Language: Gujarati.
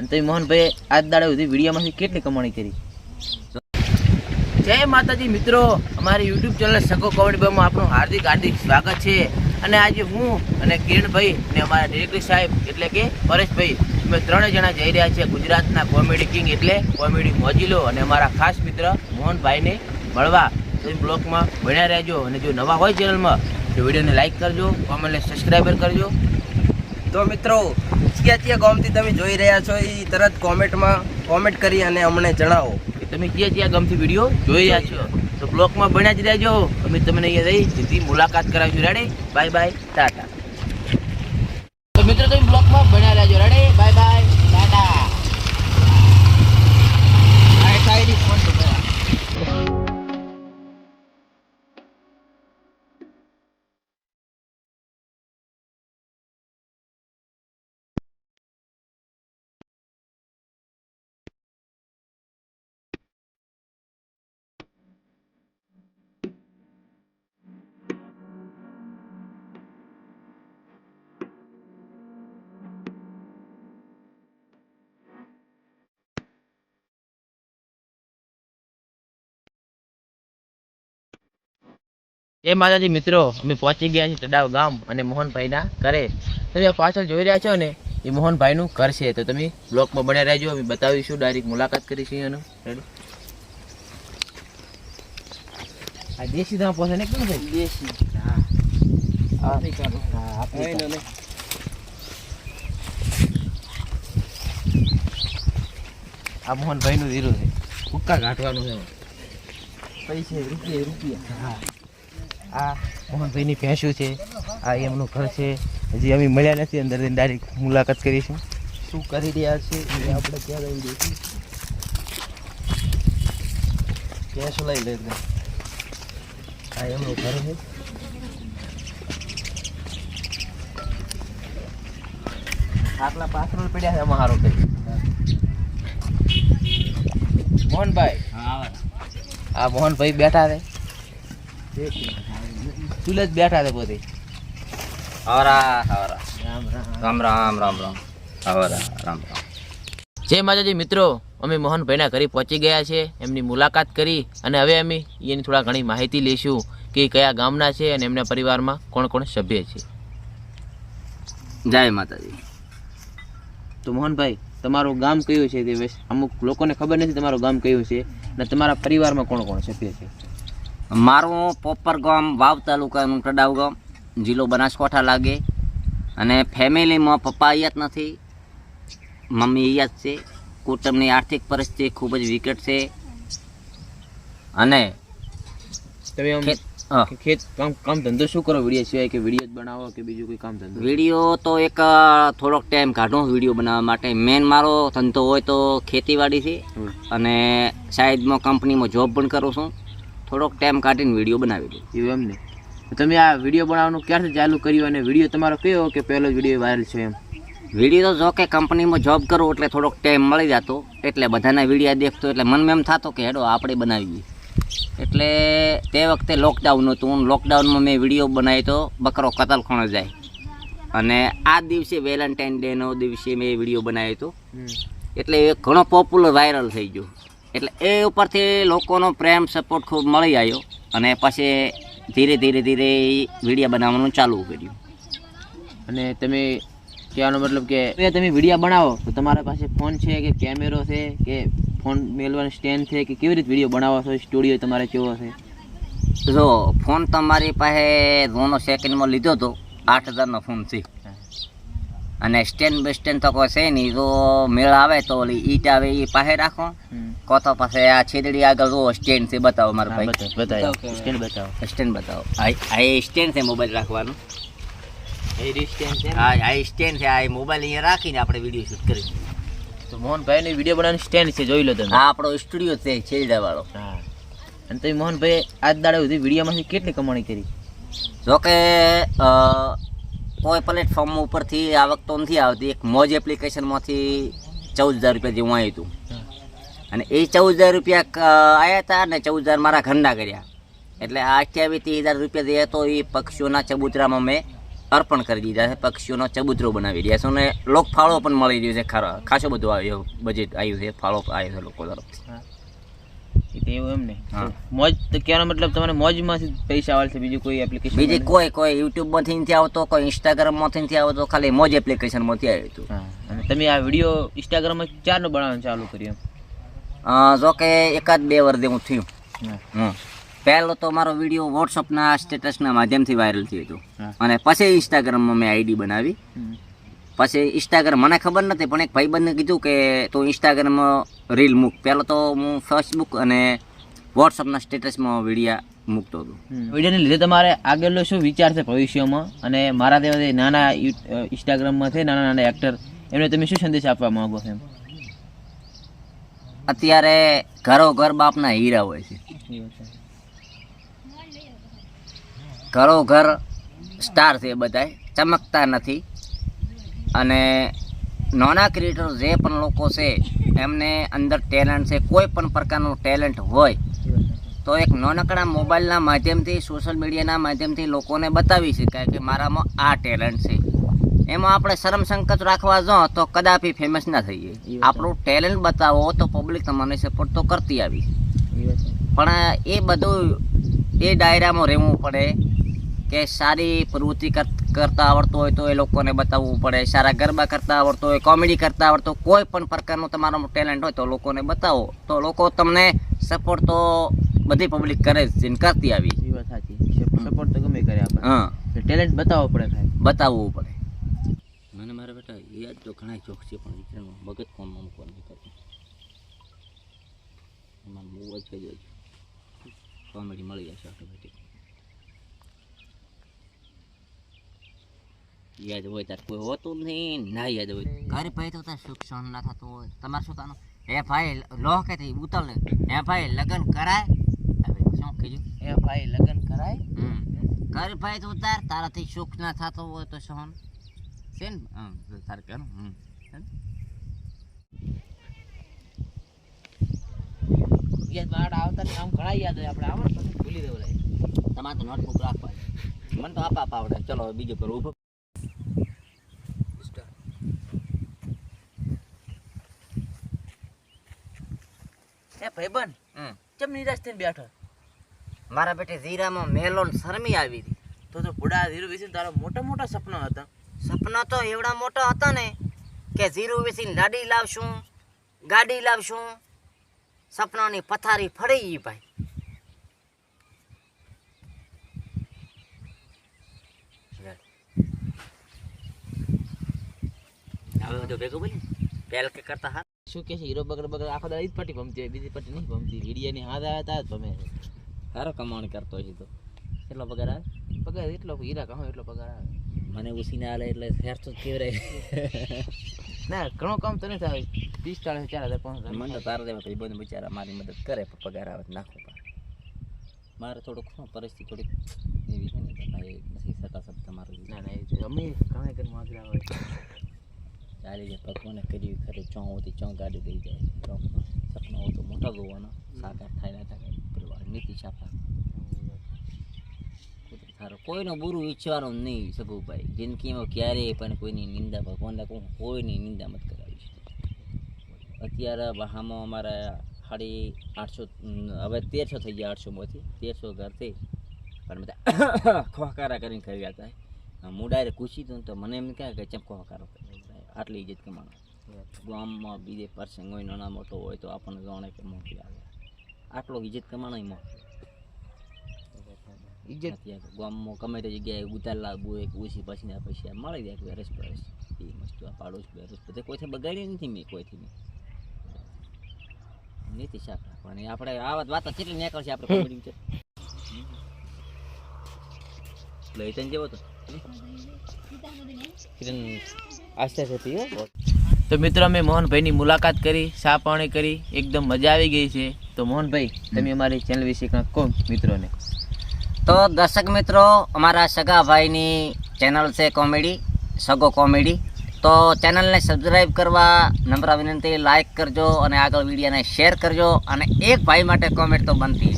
અને તમે મોહનભાઈ આજ દાડે સુધી વિડીયોમાંથી કેટલી કમાણી કરી? જય માતાજી મિત્રો અમારી યુટ્યુબ ચેનલ સગો કોમેડી બામાં આપણું હાર્દિક હાર્દિક સ્વાગત છે. અને આજે હું અને કિરણભાઈ અને અમારા ડિરેક્ટર સાહેબ એટલે કે પરેશભાઈ અમે ત્રણે જણા જઈ રહ્યા છીએ ગુજરાતના કોમેડી કિંગ એટલે કોમેડી મોજીલો અને અમારા ખાસ મિત્ર મોહનભાઈને મળવા. તો બ્લોગમાં ભણ્યા રહેજો. અને જો નવા હોય ચેનલમાં તો વિડીયોને લાઇક કરજો કોમેન્ટને સબસ્ક્રાઈબર કરજો. તો મિત્રો ક્યાં ક્યાં ગામથી તમે જોઈ રહ્યા છો એ તરત કોમેન્ટમાં કોમેન્ટ કરી અને અમને જણાવો. કે તમે ક્યાં ક્યાં ગમતી વીડિયો જોઈ રહ્યા છો? તો બ્લોગમાં બન્યા જ રહેજો. અમે તમને અહીંયા રહી સીધી મુલાકાત કરાવીશું. રેડે બાય બાય ટાટા તો મિત્રો, તમે બ્લોગમાં બન્યા રહેજો. રેડે બાય બાય જય માતાજી મિત્રો અમે પહોંચી ગયા છીએ તડાવ ગામ અને મોહનભાઈના ઘરે. તમે આ પાછળ જોઈ રહ્યા છો ને એ મોહનભાઈનું ઘર છે. તો તમે બ્લોકમાં બન્યા રહેજો અમે બતાવીશું. ડાયરેક્ટ મુલાકાત કરીશું એનું. આ દેશી ધામ પહોંચે ને કેમ ભાઈ દેશી. હા. આ મોહનભાઈનું ધીરું છે. હુક્કા કાઢવાનું છે પૈસે રૂપિયા રૂપિયા. હા. આ મોહનભાઈની ભેંસું છે? આ એમનું ઘર છે. હજી અમે મળ્યા નથી અંદર ડાયરેક્ટ મુલાકાત કરીશું શું કરી રહ્યા છે એ આપણે ત્યાં લઈ જઈશું? ભેંસું લઈ લે આ એમનું ઘર છે. આટલા પાથરો પડ્યા છે એમાં સારું કરી મોહનભાઈ. આ મોહનભાઈ બેઠા છે. તુલ જ બેઠા છે પોતે હવરા હવરા. રામ રામ. રામ રામ રામ રામ. હવરા રામ રામ. જય માતાજી મિત્રો અમે મોહનભાઈના ઘરે પહોંચી ગયા છે. એમની મુલાકાત કરી અને હવે અમે એની થોડા ઘણી માહિતી લઈશું કે કયા ગામના છે અને એમના પરિવારમાં કોણ કોણ સભ્ય છે. જય માતાજી. તો મોહનભાઈ તમારું ગામ કયું છે તે અમુક લોકોને ખબર નથી તમારું ગામ કયું છે અને તમારા પરિવારમાં કોણ કોણ સભ્ય છે? મારું પોપર ગામ વાવ તાલુકાનું ટડાવ ગામ જિલ્લો બનાસકાંઠા લાગે. અને ફેમિલીમાં પપ્પા અહીંયા જ નથી મમ્મી અહીંયા જ છે. કુટુંબની આર્થિક પરિસ્થિતિ ખૂબ જ વિકટ છે. અને તમે ખેત કામ કામ ધંધો શું કરો? વીડિયો સિવાય કે વીડિયો જ બનાવો કે બીજું કોઈ કામ ધંધો? વીડિયો તો એક થોડોક ટાઈમ કાઢો વીડિયો બનાવવા માટે. મેન મારો ધંધો હોય તો ખેતીવાડી છે. અને સાઈડમાં કંપનીમાં જોબ પણ કરું છું. થોડોક ટાઈમ કાઢીને વીડિયો બનાવી દઉં. એવું એમ ને? તમે આ વીડિયો બનાવવાનું ક્યારથી ચાલુ કર્યું અને વીડિયો તમારો કયો કે પહેલો વીડિયો વાયરલ છે એમ? વીડિયો તો જો કે કંપનીમાં જોબ કરું એટલે થોડોક ટાઈમ મળી જતો. એટલે બધાના વીડિયો દેખતો એટલે મનમાં એમ થતો કે હેડો આપણે બનાવીએ. એટલે તે વખતે લોકડાઉન હતું. લોકડાઉનમાં મેં વીડિયો બનાવ્યો તો બકરો કતલ ખોણ જાય. અને આ દિવસે વેલેન્ટાઇન ડેનો દિવસે મેં વીડિયો બનાવ્યો હતો. એટલે એ ઘણો પોપ્યુલર વાયરલ થઈ ગયો. એટલે એ ઉપરથી લોકોનો પ્રેમ સપોર્ટ ખૂબ મળી આવ્યો અને પછી ધીરે ધીરે ધીરે વિડીયા બનાવવાનું ચાલુ કર્યું. અને તમે કહેવાનો મતલબ કે તમે વિડીયા બનાવો તો તમારા પાસે ફોન છે કે કેમેરો છે કે ફોન મેળવાનો સ્ટેન્ડ છે કે કેવી રીતે વીડિયો બનાવો છો સ્ટુડિયો તમારે કેવો છે? જો ફોન તમારી પાસે જૂનો સેકન્ડમાં લીધો હતો આઠ હજારનો ફોન છે. અને સ્ટેન્ડ બેસ્ટેન્ડ તો કોઈ છે નહીં જો મેળ આવે તો ઓલી ઈટ આવે એ પાસે રાખો. કો તો પાસે આ છેદડી આગળ જો સ્ટેન્ડ છે બતાવો મારા ભાઈ. બતાવો બતાવો સ્ટેન્ડ બતાવો. સ્ટેન્ડ બતાવો. આ આ એ સ્ટેન્ડ છે મોબાઈલ રાખવાનું. એ રીત છે હા આ સ્ટેન્ડ છે આ મોબાઈલ અહીંયા રાખીને આપણે વીડિયો શૂટ કરી તો મોહનભાઈ વીડિયો બનાવવાનું સ્ટેન્ડ છે જોઈ લો તમે. આ આપણો સ્ટુડિયો છે છેદડા વાળો હા. અને તમે મોહનભાઈ આજ દાડે સુધી વિડીયોમાંથી કેટલી કમાણી કરી? જોકે કોઈ પ્લેટફોર્મ ઉપરથી આવક તો નથી આવતી. એક મોજ એપ્લિકેશનમાંથી ચૌદ હજાર રૂપિયા જેવું આવ્યું હતું. અને એ ચૌદ હજાર રૂપિયા આવ્યા હતા અને ચૌદ હજાર મારા ઘરના કર્યા. એટલે આ અઠ્યાવીસ ત્રીસ હજાર રૂપિયા જે હતો એ પક્ષીઓના ચબૂતરામાં મેં અર્પણ કરી દીધા છે પક્ષીઓનો ચબૂતરો બનાવી રહ્યા છે. અને લોક ફાળો પણ મળી રહ્યો છે ખરો ખાસો બધું આવ્યો બજેટ આવ્યું છે ફાળો આવ્યો છે લોકો તરફથી હા. એવું એમ ને. મોજ તો કહેવાનો મતલબ તમારે મોજમાંથી પૈસા આવે છે બીજું કોઈ એપ્લિકેશન બીજી કોઈ કોઈ યુટ્યુબમાંથી નથી આવતો કોઈ ઇન્સ્ટાગ્રામમાંથી નથી આવતો ખાલી મોજ એપ્લિકેશનમાંથી આવ્યું હતું. અને તમે આ વીડિયો ઇન્સ્ટાગ્રામમાં ચારનો બનાવવાનું ચાલુ કર્યું જો કે એકાદ બે વાર હું થયું. હમ. પહેલો તો મારો વીડિયો વોટ્સઅપના સ્ટેટસના માધ્યમથી વાયરલ થયો હતો. અને પછી ઇન્સ્ટાગ્રામમાં મેં આઈડી બનાવી. પછી ઇન્સ્ટાગ્રામ મને ખબર નથી પણ એક ભાઈબંધને કીધું કે તું ઇન્સ્ટાગ્રામમાં રીલ મૂક. પહેલાં તો હું ફેસબુક અને વોટ્સઅપના સ્ટેટસમાં વિડીયા મૂકતો હતો. વિડીયોને લીધે તમારે આગળનો શું વિચાર છે ભવિષ્યમાં? અને મારા તેવા નાના ઇન્સ્ટાગ્રામમાં છે નાના નાના એક્ટર એમને તમે શું સંદેશ આપવા માગો છો અત્યારે ઘરો ઘર બાપના હીરા હોય છે. ઘરો ઘર સ્ટાર છે બધાય. ચમકતા નથી. અને નાના ક્રિએટર જે પણ લોકો છે, એમને અંદર ટેલેન્ટ છે, કોઈ પણ પ્રકારનું ટેલેન્ટ હોય, તો એક નાનકડા મોબાઈલના માધ્યમથી સોશિયલ મીડિયાના માધ્યમથી લોકોને બતાવી શકાય કે મારામાં આ ટેલેન્ટ છે. એમાં આપણે શરમ સંકચ રાખવા જો તો કદાપી ફેમસ ના થઈએ આપણું ટેલેન્ટ બતાવો તો પબ્લિક તમને સપોર્ટ તો કરતી આવી. પણ એ બધું એ ડાયરામાં રહેવું પડે કે સારી પ્રવૃત્તિ કર- કરતા આવડતું હોય તો એ લોકોને બતાવવું પડે. સારા ગરબા કરતા આવડતું હોય કોમેડી કરતા આવડતું હોય, કોઈ પણ પ્રકારનું તમારો ટેલેન્ટ હોય તો લોકોને બતાવો. તો લોકો તમને સપોર્ટ તો બધી પબ્લિક કરે જ કરતી આવી. સાચી સપોર્ટ તો ગમે કરે આપણે હા. ટેલેન્ટ બતાવવો પડે બતાવવું પડે મને મારા બેટા યાદ તો ઘણા જોક છે પણ વિચારવાનું મગજ કોમમાં મૂકવાનું કરતું એમાં બહુ જ કહેજો કોમેડી મળી જશે ઓટોમેટિક યાદ હોય તાર કોઈ હોતું નહીં ના યાદ હોય ઘરે ભાઈ તો તાર સુખ સહન ના થતું હોય તમારે શું તાનું હે ભાઈ લોહ કે થઈ ઉતલ હે ભાઈ લગ્ન કરાય શું કીધું હે ભાઈ લગ્ન કરાય. ઘર ભાઈ તો ઉતાર તારાથી સુખ ના થતો હોય તો સહન છે ને તારે કહેવાનું હમ. યાદ વાડ આવતા આમ ઘણા યાદ હોય આપણે આવડે નથી, ભૂલી દેવું તમારે તો નોટબુક રાખવા મને તો આપા આવડે ચલો બીજું કરું ઊભો એ ભાઈબન. ચમ નિરાશ થઈને બેઠો મારા બેટે જીરામાં મેલોન શરમી આવી હતી તો તો બુડા ધીરુ વિશે તારા મોટા મોટા સપના હતા સપના તો એવડા મોટા હતા ને કે જીરું વેચીને લાડી લાવશું ગાડી લાવશું. સપનાની પથારી ફળી ગઈ ભાઈ. હવે બધું ભેગું બોલી પહેલ કે કરતા હા. શું કે છે હીરો બગર બગર આખો દાડી જ પટ્ટી ભમતી હોય બીજી પટ્ટી નહીં ભમતી. હીડિયાની હાથ આવે તાર જ ભમે સારો કમાણી કરતો છે તો કેટલો પગાર આવે? પગાર એટલો હીરા કહો એટલો પગાર આવે. મને ઉસીને હાલે એટલે શેર તો કેવરાય. ના ઘણો કામ તો થાય ત્રીસ ચાલીસ ચાર હજાર પાંચ મને તો તારા દેવા ભાઈ બંધ બિચારા મારી મદદ કરે પણ પગાર આવે નાખો મારે થોડુંક શું પરિસ્થિતિ થોડીક એવી છે ને ભાઈ નથી સટાસટ તમારું ના ના અમે ઘણા ઘર માગરા હોય ચાલી જાય ભગવાને કર્યું ખરે. ચોં હોતી ચોં ગાડી દઈ જાય. સપનો હોતો મોટા ગોવાનો. સાકાર થાય ના થાય નીતિ છાપા. સારો કોઈનું બુરું ઈચ્છવાનું નહીં સભુભાઈ જિંદગીમાં ક્યારેય પણ કોઈની નિંદા, ભગવાનને કહું કોઈની નિંદા મત કરાવી છે અત્યારે વહામાં અમારા સાડી આઠસો, હવે તેરસો થઈ ગયા આઠસોમાંથી. તેરસો ઘરથી પણ બધા ખોહકારા કરીને કર્યા હતા. હું પૂછી દઉં તો મને એમ કહે કે ચમ ખોહકારો આટલી ઇજ્જત કમાણો. ગામમાં બીજે પ્રસંગ હોય, નાના મોટો હોય તો આપણને જાણે કે મોટી આવે. આટલો ઇજ્જત કમાણો મોટી ઇજ્જત ગામમાં ગમે તે જગ્યાએ ઉતાર લાવવું હોય કે ઓછી પછીના પૈસા મળી જાય કે વેરસ પરસ એ મસ્ત આ પાડોશ બેરોશ બધે કોઈથી બગાડી નથી મેં કોઈથી મેં નીતિ શાક રાખવાની આપણે આ વાત કેટલી નીકળશે આપણે કોમેડી લઈ તને જેવો તો કિરણ આસ્તે આસ્તે તો મિત્રો અમે મોહનભાઈની મુલાકાત કરી ચા પાણી કરી. એકદમ મજા આવી ગઈ છે. તો મોહનભાઈ તમે અમારી ચેનલ વિશે કંઈક કહો મિત્રોને. તો દર્શક મિત્રો, અમારા સગા ભાઈની ચેનલ છે કોમેડી સગો કોમેડી તો ચેનલને સબસ્ક્રાઈબ કરવા નમ્ર વિનંતી લાઈક કરજો અને આગળ વિડીયોને શેર કરજો અને એક ભાઈ માટે કોમેન્ટ તો બનતી